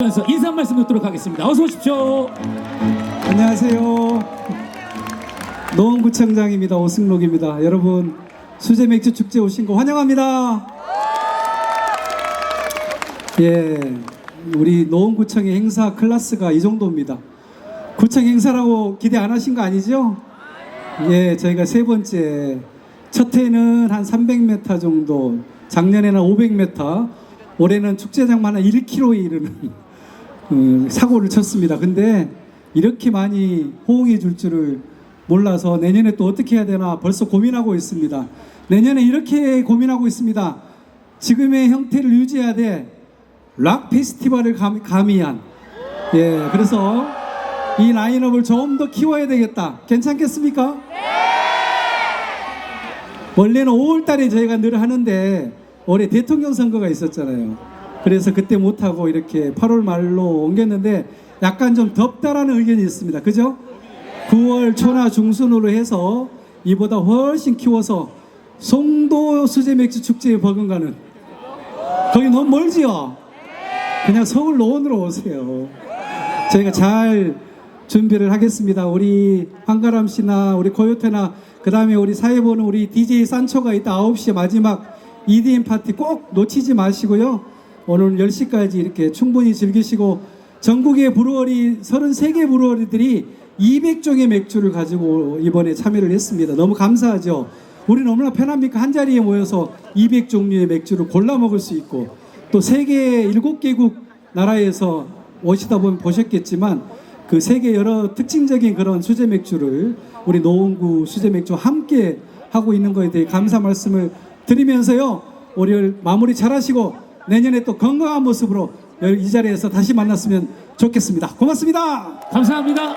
면서 인사 말씀 듣도록 하겠습니다. 어서 오십시오. 안녕하세요. 노원구청장입니다. 오승록입니다. 여러분 수제 맥주 축제 오신 거 환영합니다. 예, 우리 노원구청의 행사 클래스가 이 정도입니다. 구청 행사라고 기대 안 하신 거 아니죠? 예, 저희가 세 번째 첫 해는 한 300m 정도, 작년에는 500m, 올해는 축제장만 한 1km에 이르는 음, 사고를 쳤습니다. 근데 이렇게 많이 호응해 줄 줄을 몰라서 내년에 또 어떻게 해야 되나 벌써 고민하고 있습니다. 내년에 이렇게 고민하고 있습니다. 지금의 형태를 유지해야 돼. 락 페스티벌을 감- 가미한. 예, 그래서 이 라인업을 좀 더 키워야 되겠다. 괜찮겠습니까? 원래는 5월 달에 저희가 늘 하는데 올해 대통령 선거가 있었잖아요. 그래서 그때 못하고 이렇게 8월 말로 옮겼는데 약간 좀 덥다라는 의견이 있습니다. 그죠? 9월 초나 중순으로 해서 이보다 훨씬 키워서 송도 수제 맥주 축제에 버금가는 거기 너무 멀지요? 그냥 서울 노원으로 오세요. 저희가 잘 준비를 하겠습니다. 우리 황가람 씨나 우리 고요태나 그 다음에 우리 사회 보는 우리 DJ 산초가 이따 9시에 마지막 EDM 파티 꼭 놓치지 마시고요. 오늘 10시까지 이렇게 충분히 즐기시고 전국의 브루어리 33개 브루어리들이 200종의 맥주를 가지고 이번에 참여를 했습니다. 너무 감사하죠. 우리 너무나 편합니까? 한 자리에 모여서 200종류의 맥주를 골라 먹을 수 있고 또 세계 7개국 나라에서 오시다 보면 보셨겠지만 그 세계 여러 특징적인 그런 수제 맥주를 우리 노원구 수제 맥주와 함께 하고 있는 것에 대해 감사 말씀을 드리면서요. 올해 마무리 잘 하시고 내년에 또 건강한 모습으로 이 자리에서 다시 만났으면 좋겠습니다. 고맙습니다. 감사합니다.